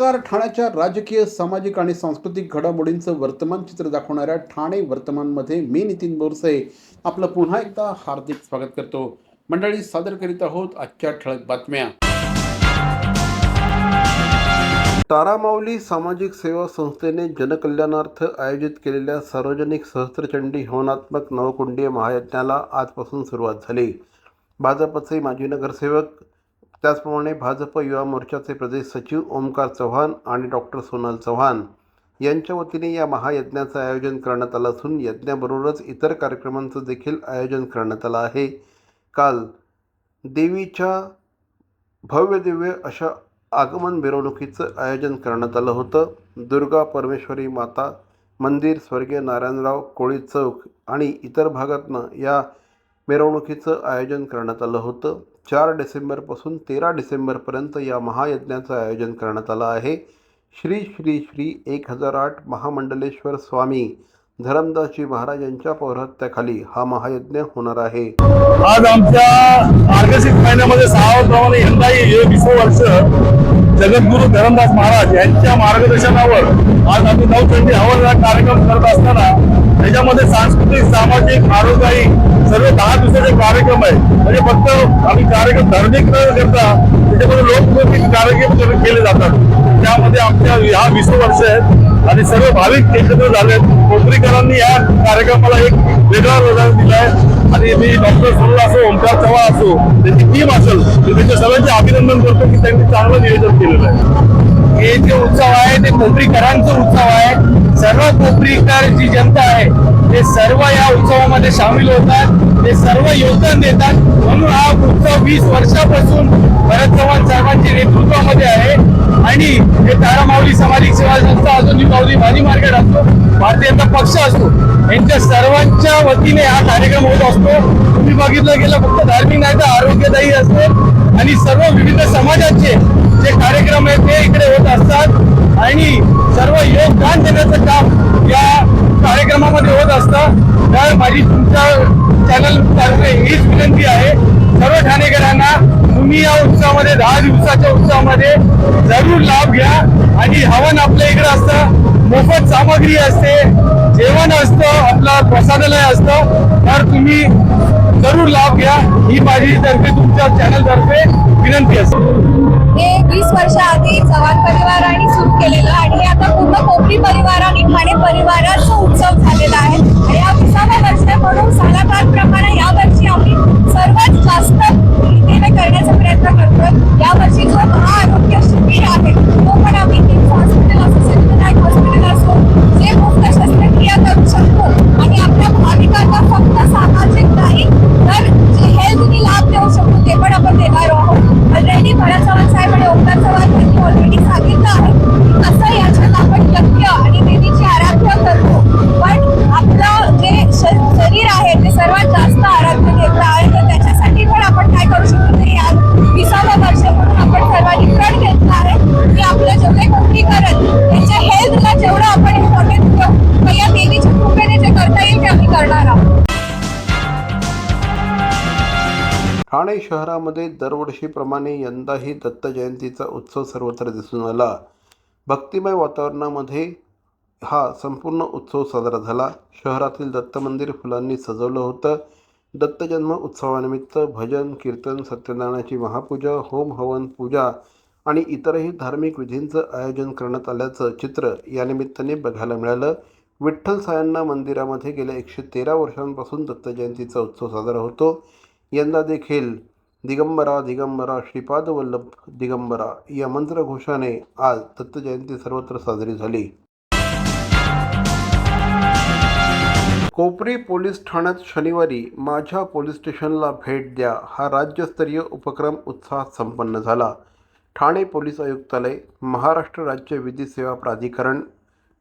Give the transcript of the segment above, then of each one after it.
नमस्कार. ठाण्याच्या राजकीय सामाजिक आणि सांस्कृतिक घडामोडींचं वर्तमान चित्र दाखवणाऱ्या ठाणे वर्तमानमध्ये मी नितीन बोरसे आपलं पुन्हा एकदा हार्दिक स्वागत करतो. मंडळी सादर करीत आहोत आजच्या ठळक बातम्या. तारामाऊली सामाजिक सेवा संस्थेने जनकल्याणार्थ आयोजित केलेल्या सार्वजनिक सहस्त्रचंडी हवनात्मक नवकुंडीय महायज्ञाला आजपासून सुरुवात झाली. भाजपचे माजी नगरसेवक त्याचप्रमाणे भाजप युवा मोर्चाचे प्रदेश सचिव ओमकार चव्हाण आणि डॉक्टर सोनल चव्हाण यांच्या वतीने या महायज्ञाचं आयोजन करण्यात आलं असून यज्ञाबरोबरच इतर कार्यक्रमांचं देखील आयोजन करण्यात आलं आहे. काल देवीच्या भव्य दिव्य अशा आगमन मिरवणुकीचं आयोजन करण्यात आलं होतं. दुर्गा परमेश्वरी माता मंदिर स्वर्गीय नारायणराव कोळी चौक आणि इतर भागातनं या मिरवणुकीचं आयोजन करण्यात आलं होतं. चार डिसेंबरपासून तेरा डिसेंबरपर्यंत या महायज्ञाचं आयोजन करण्यात आलं आहे. श्री श्री श्री एक हजार आठ महामंडलेश्वर स्वामी धरमदासजी महाराज यांच्या पौरात्याखाली हा महायज्ञ होणार आहे. आज आमच्या मार्गशीर्ष महिन्यामध्ये सहावप्रमाणे यंदाही हे विश्व वर्ष जगद्गुरु धरमदास महाराज यांच्या मार्गदर्शनावर आज आम्ही नवचंडी हवन कार्यक्रम करत असताना त्याच्यामध्ये सांस्कृतिक सामाजिक आरोग्य सर्व दहा कार्यक्रम आहे. म्हणजे फक्त आम्ही कार्यक्रम धार्मिक न करता त्याच्यामध्ये लोकप्रिय कार्यक्रम केले जातात. त्यामध्ये आमच्या ह्या वीस वर्ष आहेत आणि सर्व भाविक एकत्र झाले कोपरीकरांनी या कार्यक्रमाला एक वेगळा रोजगार दिलाय आणि मी डॉक्टर सोनल असो ओमकार चव्हाण असो त्यांची टीम असेल तर त्यांच्या सर्वांचे अभिनंदन करतो की त्यांनी चांगलं नियोजन केलेलं आहे. हे जे उत्सव आहे ते कोपरीकरांचा उत्सव आहे. सर्व कोपरीकर जी जनता आहे. ते सर्व या उत्सवामध्ये सामील होतात. ते सर्व योगदान देतात. म्हणून हा उत्सव वीस वर्षापासून भरत चव्हाण साहेबांच्या नेतृत्वामध्ये आहे. आणि हे तारामाऊली सामाजिक सेवा संस्था असो निपावली भाजी मार्केट असतो भारतीय जनता पक्ष असतो यांच्या सर्वांच्या वतीने हा कार्यक्रम होत असतो. तुम्ही बघितलं गेलं फक्त धार्मिक नाही तर आरोग्यदायी असतो. आणि सर्व विविध समाजाचे जे कार्यक्रम आहेत ते इकडे होत असतात आणि सर्व योगदान देण्याचं काम या कार्यक्रमामध्ये होत असतं. तर माझी तुमच्या चॅनल तर्फे हीच विनंती आहे. सर्व ठाणेकरांना तुम्ही या उत्सवामध्ये दहा दिवसाच्या उत्सवामध्ये जरूर लाभ घ्या आणि हवन आपल्या इकडे असतं मोफत सामग्री असते जेवण असतं आपलं प्रसादालय असतं. तर तुम्ही जरूर लाभ घ्या. ही माझी तर्फे तुमच्या चॅनलतर्फे विनंती असते. हे वीस वर्षाआधी चव्हाण परिवाराने सुरू केलेलं आणि हे आता पूर्ण कोकणी परिवार आणि ठाणे परिवाराचा उत्सव झालेला आहे. आणि हा विसाव्या वर्ष आहे म्हणून सालाबादप्रमाणे यावर्षी आम्ही सर्वात जास्त रीतीने करण्याचा प्रयत्न करतोय. यावर्षी जो महाआरोग्य शिबिर ठाणे शहरामध्ये दरवर्षीप्रमाणे यंदाही दत्त जयंतीचा उत्सव सर्वत्र दिसून आला. भक्तिमय वातावरणामध्ये हा संपूर्ण उत्सव साजरा झाला. शहरातील दत्त मंदिर फुलांनी सजवलं होतं. दत्त जन्म उत्सवानिमित्त भजन कीर्तन सत्यनारायणाची महापूजा होम हवन पूजा आणि इतरही धार्मिक विधींचं आयोजन करण्यात आल्याचं चित्र या निमित्ताने बघायला मिळालं. विठ्ठल सायांना मंदिरामध्ये गेल्या एकशे तेरा वर्षांपासून दत्त जयंतीचा उत्सव साजरा होतो. यंदा देखील दिगंबरा दिगंबरा श्रीपाद वल्लभ दिगंबरा या मंत्रघोषाने आज दत्तजयंती सर्वत्र साजरी झाली. कोपरी पोलीस ठाण्यात शनिवारी माझ्या पोलीस स्टेशनला भेट द्या हा राज्यस्तरीय उपक्रम उत्साहात संपन्न झाला. ठाणे पोलीस आयुक्तालय महाराष्ट्र राज्य विधी सेवा प्राधिकरण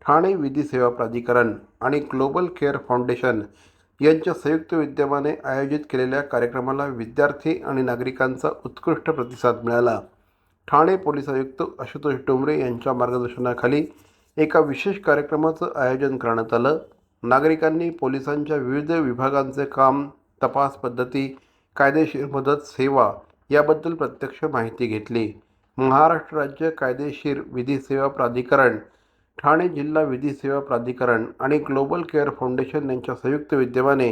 ठाणे विधी सेवा प्राधिकरण आणि ग्लोबल केअर फाउंडेशन यांच्या संयुक्त विद्यमाने आयोजित केलेल्या कार्यक्रमाला विद्यार्थी आणि नागरिकांचा उत्कृष्ट प्रतिसाद मिळाला. ठाणे पोलीस आयुक्त आशुतोष डोंबरे यांच्या मार्गदर्शनाखाली एका विशेष कार्यक्रमाचं आयोजन करण्यात आलं. नागरिकांनी पोलिसांच्या विविध विभागांचे काम तपास पद्धती कायदेशीर मदत सेवा याबद्दल प्रत्यक्ष माहिती घेतली. महाराष्ट्र राज्य कायदेशीर विधी सेवा प्राधिकरण ठाणे जिल्हा विधी सेवा प्राधिकरण आणि ग्लोबल केअर फाउंडेशन यांच्या संयुक्त विद्यमाने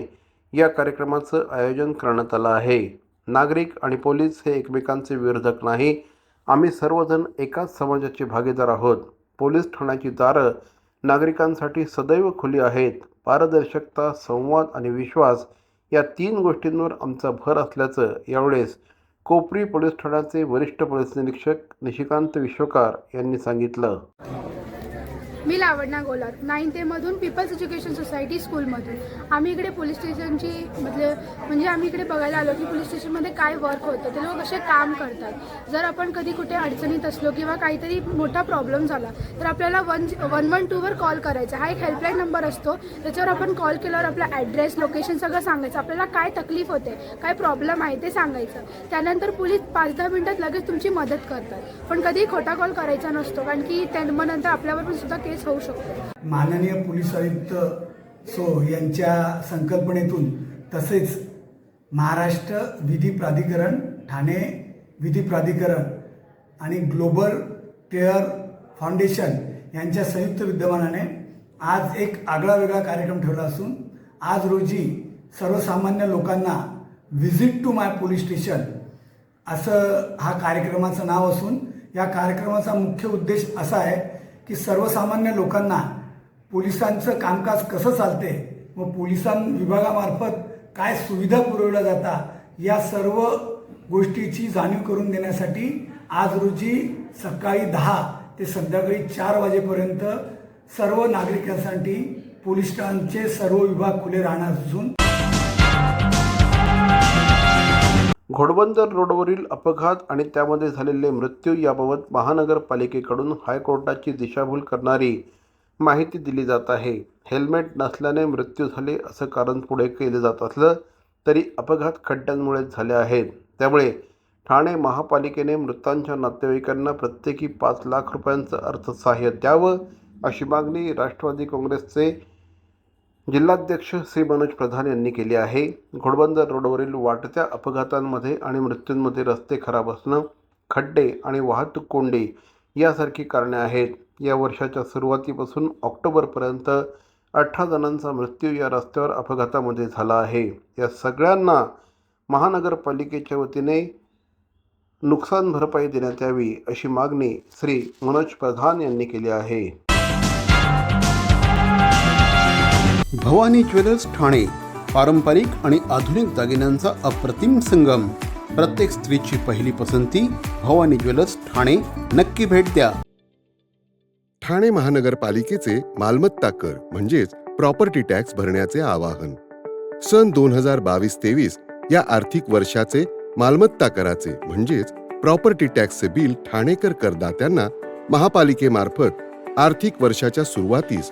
या कार्यक्रमाचं आयोजन करण्यात आलं आहे. नागरिक आणि पोलीस हे एकमेकांचे विरोधक नाही. आम्ही सर्वजण एकाच समाजाचे भागीदार आहोत. पोलीस ठाण्याची दारं नागरिकांसाठी सदैव खुली आहेत. पारदर्शकता संवाद आणि विश्वास या तीन गोष्टींवर आमचा भर असल्याचं यावेळेस कोपरी पोलीस ठाण्याचे वरिष्ठ पोलीस निरीक्षक निशिकांत विश्वकार यांनी सांगितलं. मी लावडना गोलार. नाईन मधून पीपल्स एज्युकेशन सोसायटी स्कूलमधून आम्ही इकडे पोलीस स्टेशनची म्हणजे म्हणजे आम्ही इकडे बघायला आलो की पोलीस स्टेशनमध्ये काय वर्क होतं ते लोक कसे काम करतात. जर आपण कधी कुठे अडचणीत असलो किंवा काहीतरी मोठा प्रॉब्लेम झाला तर आपल्याला वन वन वन टूवर कॉल करायचा. हा एक हेल्पलाईन नंबर असतो. त्याच्यावर आपण कॉल केल्यावर आपला ॲड्रेस लोकेशन सगळं सांगायचं. आपल्याला काय तकलीफ होते काय प्रॉब्लेम आहे ते सांगायचं. त्यानंतर पोलीस पाच दहा मिनिटात लगेच तुमची मदत करतात. पण कधी खोटा कॉल करायचा नसतो. कारण की त्या मग नंतर आपल्यावर पण सुद्धा केस होऊ शकतो. माननीय पोलीस आयुक्त सो यांच्या संकल्पनेतून तसेच महाराष्ट्र विधी प्राधिकरण ठाणे विधी प्राधिकरण आणि ग्लोबल टेअर फाउंडेशन यांच्या संयुक्त विद्यमानाने आज एक आगळा वेगळा कार्यक्रम ठेवला असून आज रोजी सर्वसामान्य लोकांना visit to my police station असं हा कार्यक्रमाचं नाव असून या कार्यक्रमाचा मुख्य उद्देश असा आहे की सर्वसामान्य लोकांना पोलिसांचं कामकाज कसं चालते व पोलिसां विभागामार्फत काय सुविधा पुरवल्या जातात या सर्व गोष्टीची जाणीव करून देण्यासाठी आज रोजी सकाळी दहा ते संध्याकाळी चार वाजेपर्यंत सर्व नागरिकांसाठी पोलीस ठाण्याचे सर्व विभाग खुले राहणार असून घोडबंदर रोडवरील अपघात आणि त्यामध्ये झालेले मृत्यू याबाबत महानगरपालिकेकडून हायकोर्टाची दिशाभूल करणारी माहिती दिली जात आहे. हेल्मेट नसल्याने मृत्यू झाले असं कारण पुढे केलं जात असलं तरी अपघात खड्ड्यांमुळेच झाले आहेत. त्यामुळे ठाणे महापालिकेने मृतांच्या नातेवाईकांना प्रत्येकी पाच लाख रुपयांचं अर्थसहाय्य द्यावं अशी मागणी राष्ट्रवादी काँग्रेसचे जिल्हाध्यक्ष श्री मनोज प्रधान यांनी केली आहे. घोडबंदर रोडवरील वाढत्या अपघातांमध्ये आणि मृत्यूंमध्ये रस्ते खराब असणं खड्डे आणि वाहतूक कोंडी यासारखी कारणे आहेत. या वर्षाच्या सुरुवातीपासून ऑक्टोबरपर्यंत अठरा जणांचा मृत्यू या रस्त्यावर अपघातामध्ये झाला आहे. या सगळ्यांना महानगरपालिकेच्या वतीने नुकसान भरपाई देण्यात यावी अशी मागणी श्री. मनोज प्रधान यांनी केली आहे. भवानी ज्वेलर्स ठाणे पारंपरिक आणि आधुनिक दागिन्यांचा अप्रतिम संगम. प्रत्येक स्त्रीची पहिली पसंती भवानी ज्वेलर्स ठाणे. नक्की भेट द्या. ठाणे महानगरपालिकेचे मालमत्ता कर म्हणजेच प्रॉपर्टी टॅक्स भरण्याचे आवाहन. सन दोन हजार बावीस तेवीस या आर्थिक वर्षाचे मालमत्ता कराचे म्हणजेच प्रॉपर्टी टॅक्सचे बिल ठाणेकर करदात्यांना महापालिकेमार्फत आर्थिक वर्षाच्या सुरुवातीस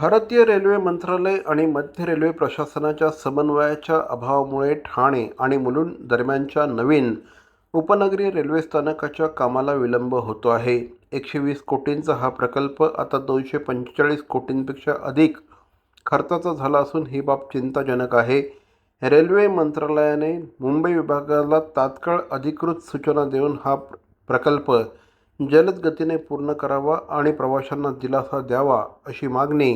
भारतीय रेल्वे मंत्रालय आणि मध्य रेल्वे प्रशासनाच्या समन्वयाच्या अभावामुळे ठाणे आणि मुलुंड दरम्यानच्या नवीन उपनगरीय रेल्वे स्थानकाच्या कामाला विलंब होतो आहे. एकशे वीस कोटींचा हा प्रकल्प आता दोनशे पंचेचाळीस कोटींपेक्षा अधिक खर्चाचा झाला असून ही बाब चिंताजनक आहे. रेल्वे मंत्रालयाने मुंबई विभागाला तात्काळ अधिकृत सूचना देऊन हा प्र- प्रकल्प जलद गतीने पूर्ण करावा आणि प्रवाशांना दिलासा द्यावा अशी मागणी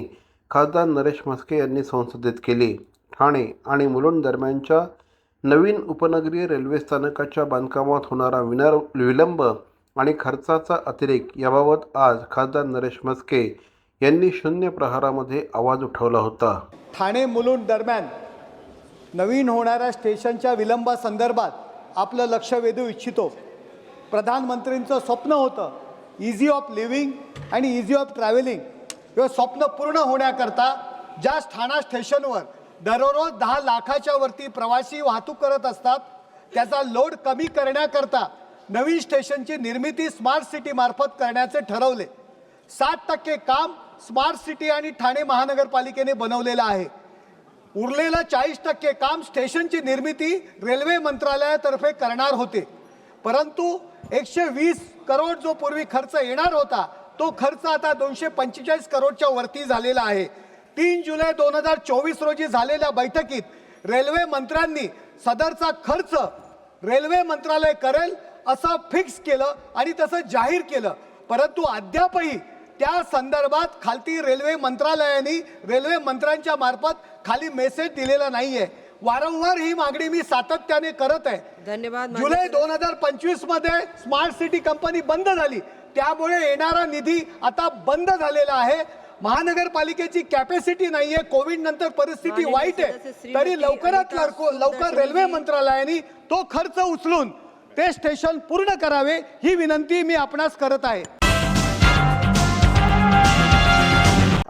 खासदार नरेश म्हस्के यांनी संसदेत केली. ठाणे आणि मुलुंड दरम्यानच्या नवीन उपनगरीय रेल्वे स्थानकाच्या बांधकामात होणारा विनर विलंब आणि खर्चाचा अतिरेक याबाबत आज खासदार नरेश म्हस्के यांनी शून्य प्रहारामध्ये आवाज उठवला होता. ठाणे मुलुंड दरम्यान नवीन होणाऱ्या स्टेशनच्या विलंबासंदर्भात आपलं लक्ष वेधू इच्छितो. प्रधानमंत्रींचं स्वप्न होतं. इझी ऑफ लिव्हिंग आणि इझी ऑफ ट्रॅव्हलिंग हे स्वप्न पूर्ण होण्याकरता ज्या ठाणा स्टेशनवर दररोज दहा लाखाच्या वरती प्रवासी वाहतूक करत असतात त्याचा लोड कमी करण्याकरता नवीन स्टेशनची निर्मिती स्मार्ट सिटी मार्फत करण्याचे ठरवले. साठ टक्के काम स्मार्ट सिटी आणि ठाणे महानगरपालिकेने बनवलेलं आहे. उरलेलं चाळीस टक्के काम स्टेशनची निर्मिती रेल्वे मंत्रालयातर्फे करणार होते. परंतु एकशे वीस करोड जो पूर्वी खर्च येणार होता तो खर्च आता दोनशे पंचेचाळीस करोडच्या वरती झालेला आहे. तीन जुलै दोन हजार चोवीस रोजी झालेल्या बैठकीत रेल्वे मंत्र्यांनी सदरचा खर्च रेल्वे मंत्रालय करेल असं फिक्स केलं आणि तसं जाहीर केलं. परंतु अद्यापही त्या संदर्भात खालती रेल्वे मंत्रालयाने रेल्वे मंत्र्यांच्या मार्फत खाली मेसेज दिलेला नाहीये. वारंवार ही मागणी मी सातत्याने करत आहे. धन्यवाद जुलै दोन हजार पंचवीसमध्ये स्मार्ट सिटी कंपनी बंद झाली. त्यामुळे येणारा निधी आता बंद झालेला आहे. महानगरपालिकेची कॅपॅसिटी नाहीये. कोविड नंतर परिस्थिती वाईट आहे. तरी लवकरात लवकर रेल्वे. मंत्रालयाने तो खर्च उचलून ते स्टेशन पूर्ण करावे ही विनंती मी आपणास करत आहे.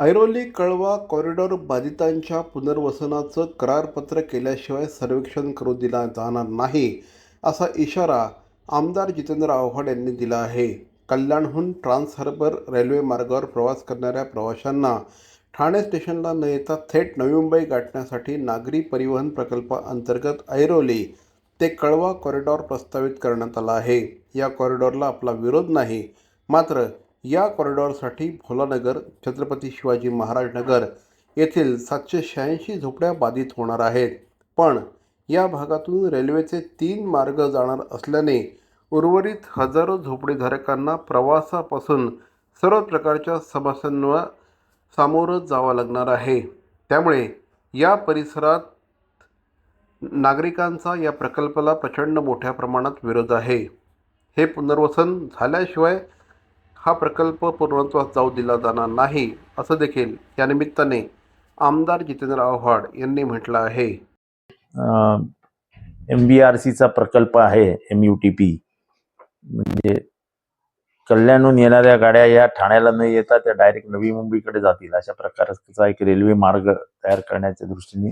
ऐरोली कळवा कॉरिडॉर बाधितांच्या पुनर्वसनाचं करारपत्र केल्याशिवाय सर्वेक्षण करू दिला जाणार नाही असा इशारा आमदार जितेंद्र आव्हाड यांनी दिला आहे. कल्याणहून ट्रान्स हार्बर रेल्वे मार्गावर प्रवास करणाऱ्या प्रवाशांना ठाणे स्टेशनला न येता थेट नवी मुंबई गाठण्यासाठी नागरी परिवहन प्रकल्पाअंतर्गत ऐरोली ते कळवा कॉरिडॉर प्रस्तावित करण्यात आला आहे. या कॉरिडॉरला आपला विरोध नाही मात्र या कॉरिडॉरसाठी भोलानगर छत्रपती शिवाजी महाराज नगर येथील सातशे शहाऐंशी झोपड्या बाधित होणार आहेत. पण या भागातून रेल्वेचे तीन मार्ग जाणार असल्याने उर्वरित हजारो झोपडीधारकांना प्रवासापासून सर्व प्रकारच्या समस्यांना सामोरं जावं लागणार आहे. त्यामुळे या परिसरात नागरिकांचा या प्रकल्पाला प्रचंड मोठ्या प्रमाणात विरोध आहे. हे पुनर्वसन झाल्याशिवाय हा प्रकल्प पूर्णत्वास जाऊ दिला जाणार नाही असं देखील या निमित्ताने आमदार जितेंद्र आव्हाड यांनी म्हटलं आहे. एम बी आर सीचा प्रकल्प आहे एम यू टी पी म्हणजे कल्याणहून येणाऱ्या गाड्या या ठाण्याला न येता त्या डायरेक्ट नवी मुंबईकडे जातील. अशा प्रकारचा एक रेल्वे मार्ग तयार करण्याच्या दृष्टीने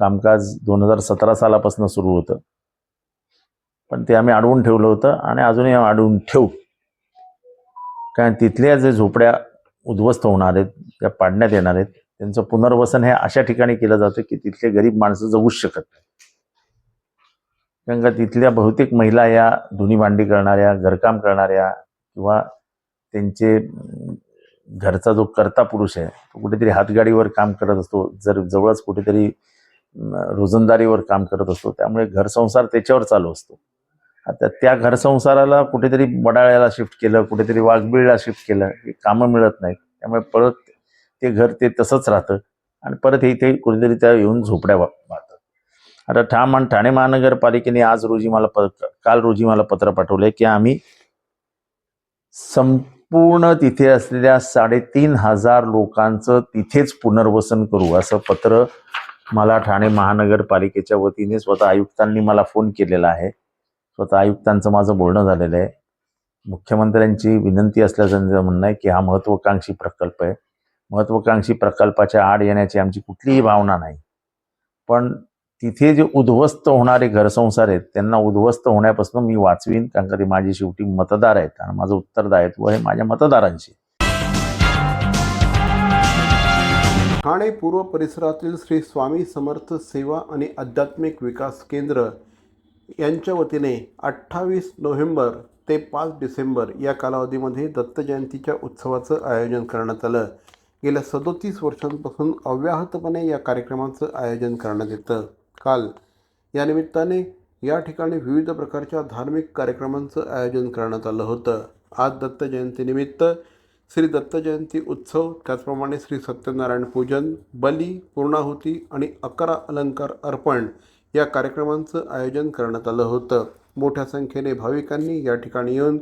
कामकाज दोन हजार सतरा सालापासून सुरू होतं. पण ते आम्ही अडवून ठेवलं होतं आणि अजूनही आम्ही अडवून ठेवू. कारण तिथल्या जे झोपड्या उद्ध्वस्त होणार आहेत त्या पाडण्यात येणार आहेत त्यांचं पुनर्वसन हे अशा ठिकाणी केलं जातं की तिथले गरीब माणसं जगूच शकत नाही कारण का तिथल्या बहुतेक महिला या धुनी भांडी करणाऱ्या घरकाम करणाऱ्या किंवा त्यांचे घरचा जो करता पुरुष आहे तो कुठेतरी हातगाडीवर काम करत असतो जर जवळच कुठेतरी रोजंदारीवर काम करत असतो त्यामुळे घरसंसार त्याच्यावर चालू असतो. आता त्या घरसंसाराला कुठेतरी बडाळ्याला शिफ्ट केलं कुठेतरी वाघबिळला शिफ्ट केलं हे कामं मिळत नाहीत. त्यामुळे परत ते घर ते तसंच राहतं आणि परत इथे कुठेतरी त्या येऊन झोपड्या वा- वाहतात आता ठाम आणि ठाणे महानगरपालिकेने आज रोजी मला प काल रोजी मला पत्र पाठवलंय की आम्ही संपूर्ण तिथे असलेल्या साडेतीन हजार लोकांचं तिथेच पुनर्वसन करू असं पत्र मला ठाणे महानगरपालिकेच्या वतीने स्वतः आयुक्तांनी मला फोन केलेला आहे. स्वतः आयुक्तांचं माझं बोलणं झालेलं आहे. मुख्यमंत्र्यांची विनंती असल्याचं म्हणणं आहे की हा महत्त्वाकांक्षी प्रकल्प आहे. महत्त्वाकांक्षी प्रकल्पाच्या आड येण्याची आमची कुठलीही भावना नाही. पण तिथे जे उद्ध्वस्त होणारे घरसंसार आहेत त्यांना उद्ध्वस्त होण्यापासून मी वाचवीन कारण का ते माझे शेवटी मतदार आहेत आणि माझं उत्तरदायित्व हे माझ्या मतदारांशी ठाणे पूर्व परिसरातील श्री स्वामी समर्थ सेवा आणि आध्यात्मिक विकास केंद्र यांच्या वतीने अठ्ठावीस नोव्हेंबर ते पाच डिसेंबर या कालावधीमध्ये दत्त जयंतीच्या उत्सवाचं आयोजन करण्यात आलं. गेल्या सदोतीस वर्षांपासून अव्याहतपणे या कार्यक्रमाचं आयोजन करण्यात येतं. काल या निमित्ताने या ठिकाणी विविध प्रकारच्या धार्मिक कार्यक्रमांचं आयोजन करण्यात आलं होतं. आज दत्त जयंतीनिमित्त श्री दत्त जयंती उत्सव त्याचप्रमाणे श्री सत्यनारायण पूजन बली पूर्णाहुती आणि अकरा अलंकार अर्पण या कार्यक्रमांचं आयोजन करण्यात आलं होतं. मोठ्या संख्येने भाविकांनी या ठिकाणी येऊन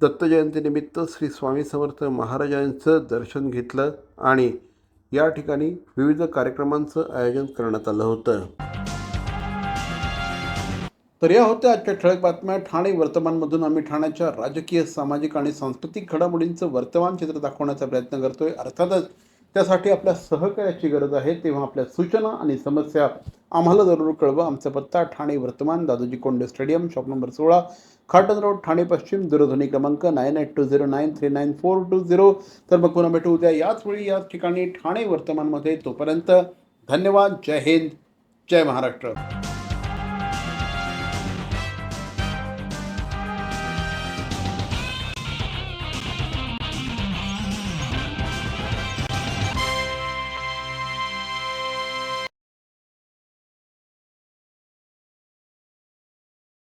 दत्त जयंतीनिमित्त श्री स्वामी समर्थ महाराजांचं दर्शन घेतलं आणि या ठिकाणी विविध कार्यक्रमांचं आयोजन करण्यात आलं होतं. तर या होत्या आजच्या ठळक बातम्या. ठाणे वर्तमानमधून आम्ही ठाण्याच्या राजकीय सामाजिक आणि सांस्कृतिक घडामोडींचं वर्तमान चित्र दाखवण्याचा प्रयत्न करतोय. अर्थातच त्यासाठी आपल्या सहकार्याची गरज आहे. तेव्हा आपल्या सूचना आणि समस्या आम्हाला जरूर कळवा. आमचा पत्ता ठाणे वर्तमान Dadoji Konde stadium shop number सोळा खाटन रोड ठाणे पश्चिम दूरध्वनी क्रमांक nine eight two zero nine three nine four two zero. तर मग पुन्हा भेटू उद्या याच वेळी याच ठिकाणी ठाणे वर्तमानमध्ये. तोपर्यंत धन्यवाद. जय हिंद. जय महाराष्ट्र.